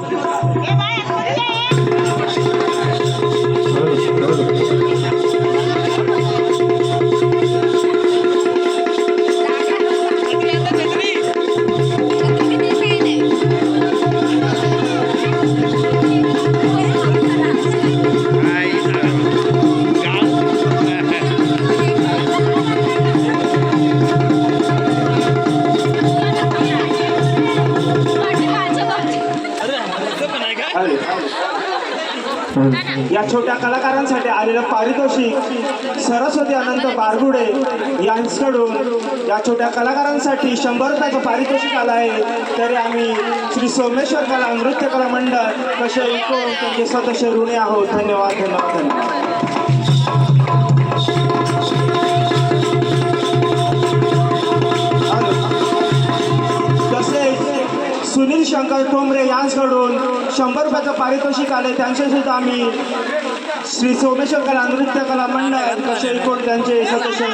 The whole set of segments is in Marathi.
Điện 给钱 छोट्या कलाकारांसाठी शंभर रुपयाचं पारितोषिक आलं आहे. तरी आम्ही श्री सोमेश्वर कला नृत्य कला मंडळ कसे इको त्यांचे स्वतःचे ऋणी आहोत. धन्यवाद धन्यवाद धन्यवाद. तसेच सुनील शंकर ठोंबरे यांच्याकडून शंभर रुपयाचं पारितोषिक आले त्यांचे सुद्धा आम्ही श्री सोमेश्वर कला नृत्य कला मंडळ कसे एकूण त्यांचे सदस्य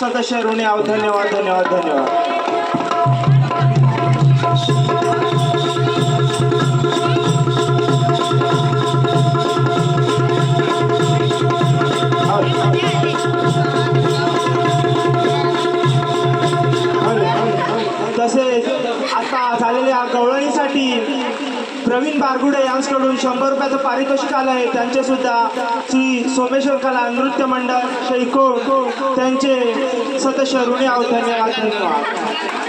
सदस्य ऋणी आहोत धन्यवाद धन्यवाद धन्यवाद. प्रवीण बारगुडे यांच्याकडून शंभर रुपयाचं पारितोषिक आलं आहे. त्यांचे सुद्धा श्री सोमेश्वर कला नृत्य मंडळ शैको त्यांचे सदस्य ऋणी आहोत. धन्यवाद धन्यवाद.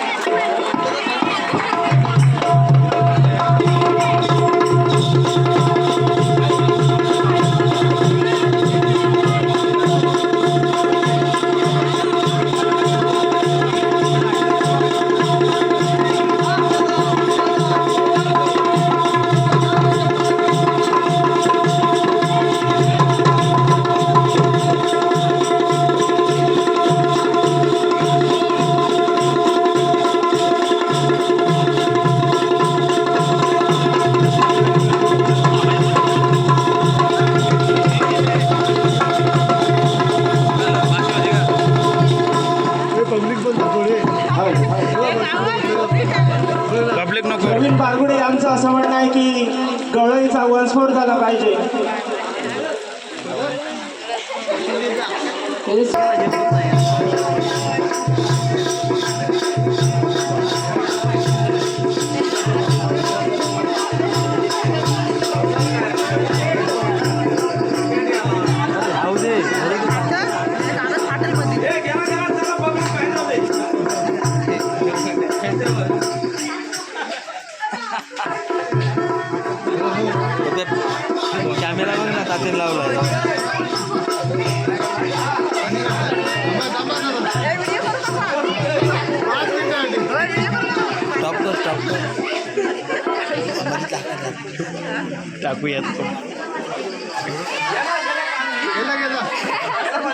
टाकूयात सोडिला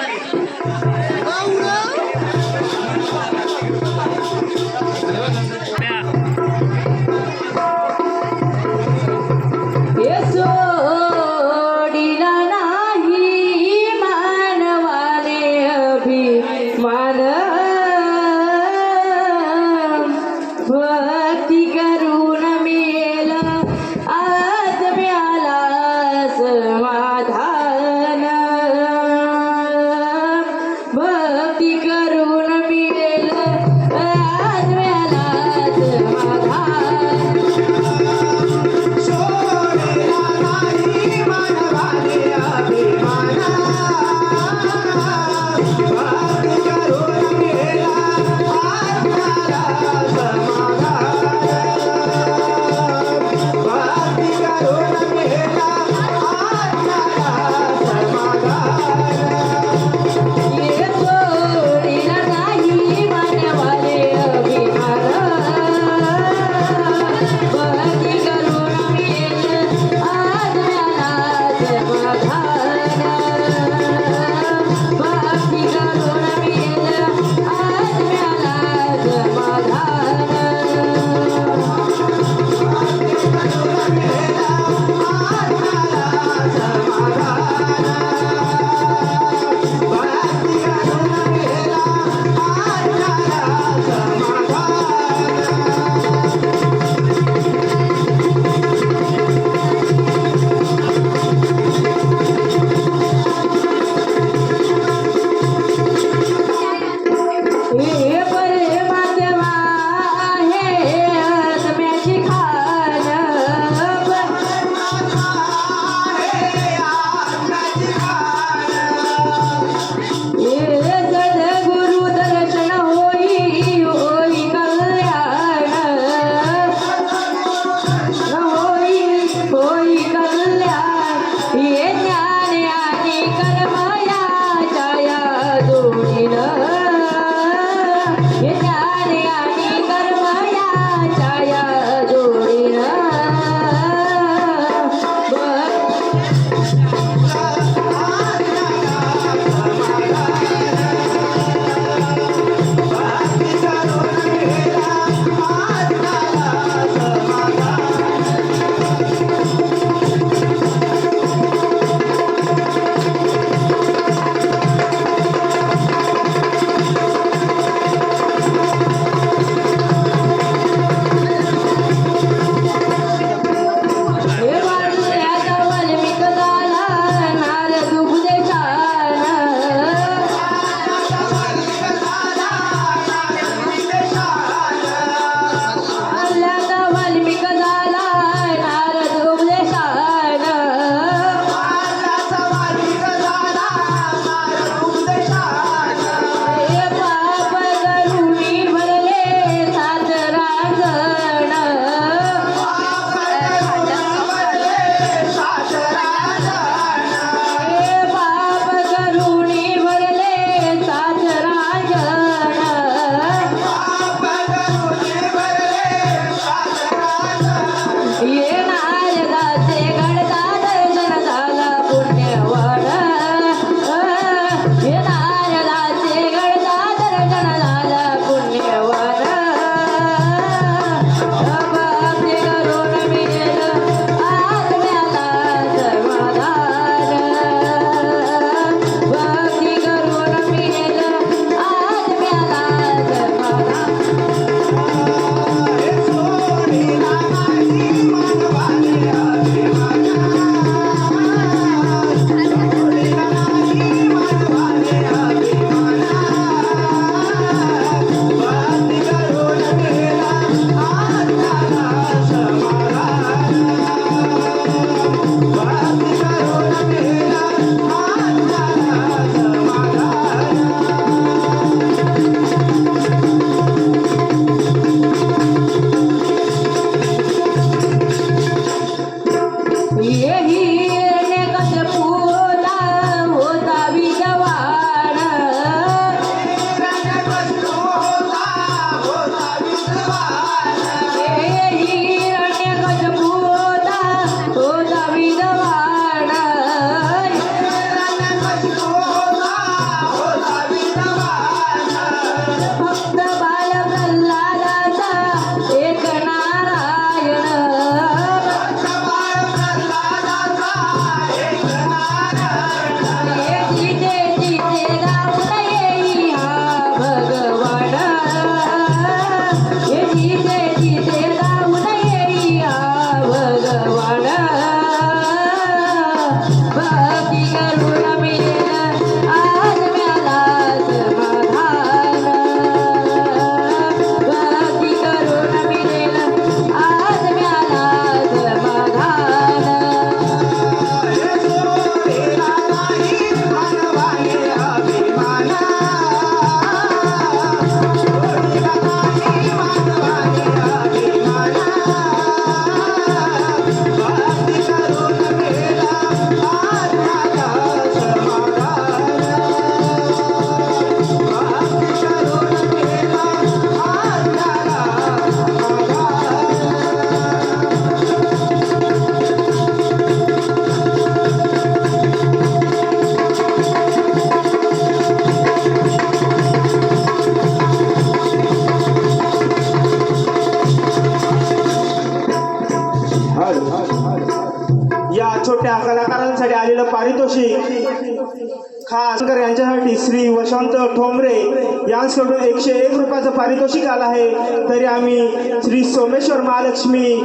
सोडून एकशे एक रुपयाचं पारितोषिक आलं आहे. तरी आम्ही श्री सोमेश्वर महालक्ष्मी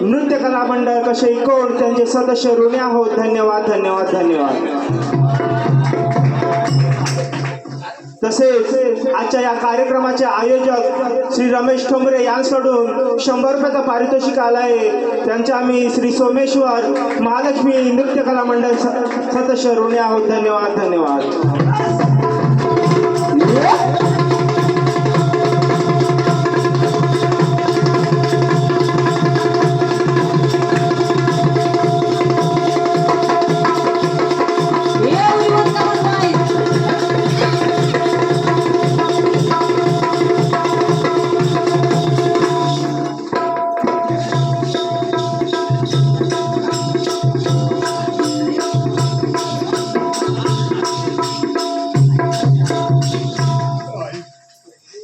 नृत्य कला मंडळ कसे कोण त्यांचे सदस्य ऋणी आहोत? धन्यवाद धन्यवाद धन्यवाद. तसेच आजच्या या कार्यक्रमाचे आयोजक श्री रमेश ठोंबरे यांकडून शंभर रुपयाचा पारितोषिक आला आहे. त्यांच्या आम्ही श्री सोमेश्वर महालक्ष्मी नृत्य कला मंडळ सदस्य ऋणी आहोत. धन्यवाद धन्यवाद.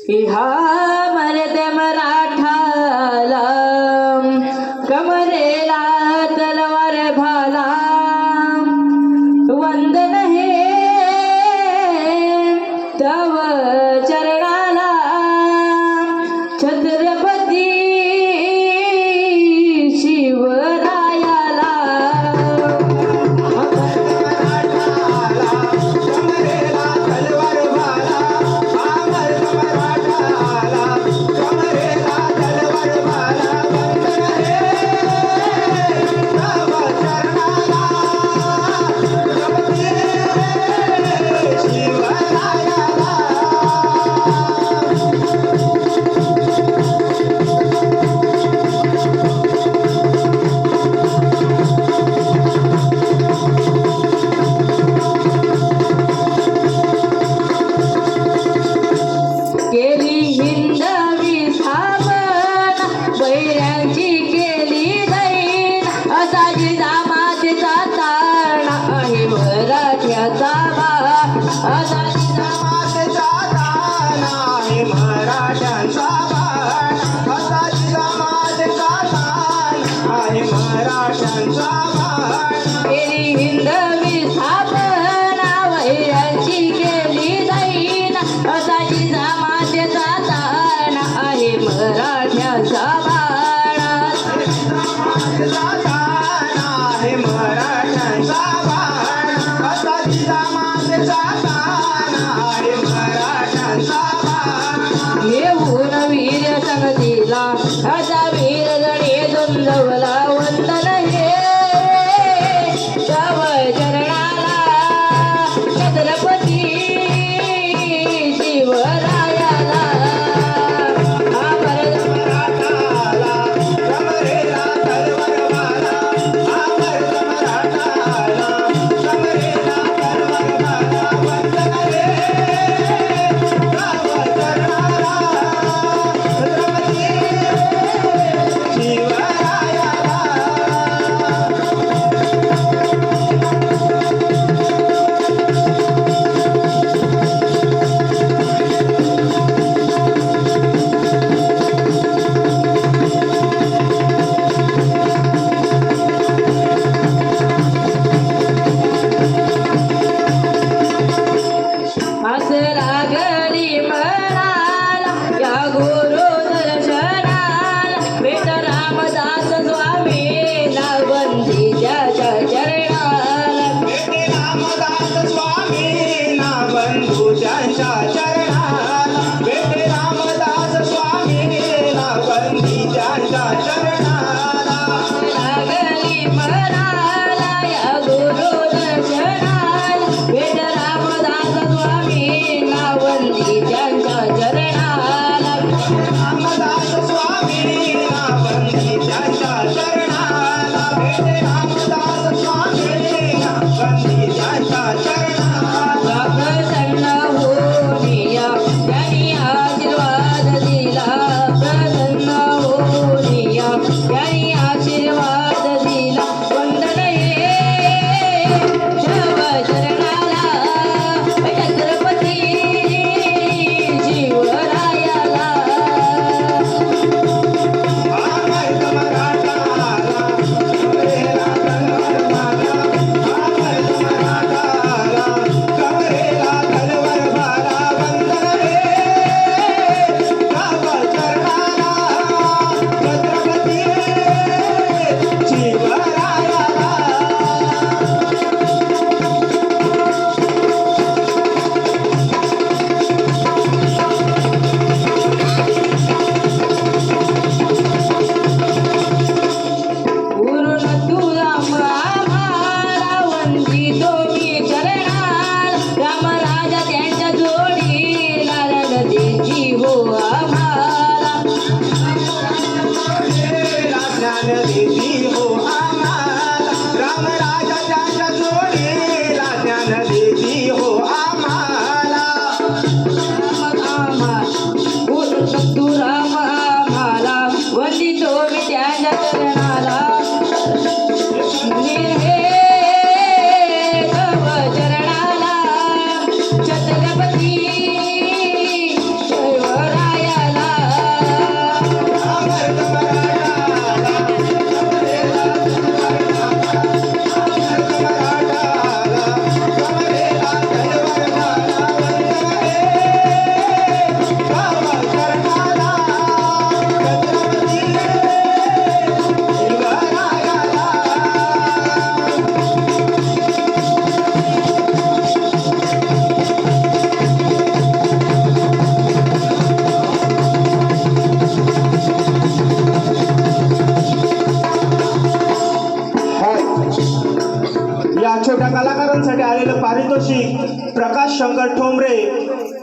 ইহা মরে দেমরা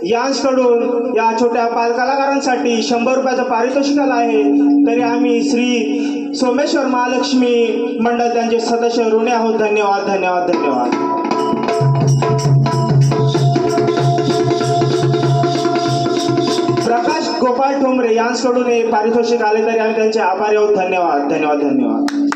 यांचकडून या छोट्या पाल कलाकारांसाठी शंभर रुपयाचं पारितोषिक आलं आहे. तरी आम्ही श्री सोमेश्वर महालक्ष्मी मंडळ त्यांचे सदस्य ऋणे आहोत. धन्यवाद धन्यवाद धन्यवाद. प्रकाश गोपाळ ठोंबरे यांचकडून हे पारितोषिक आले तरी आम्ही त्यांचे आभारी आहोत. धन्यवाद धन्यवाद धन्यवाद.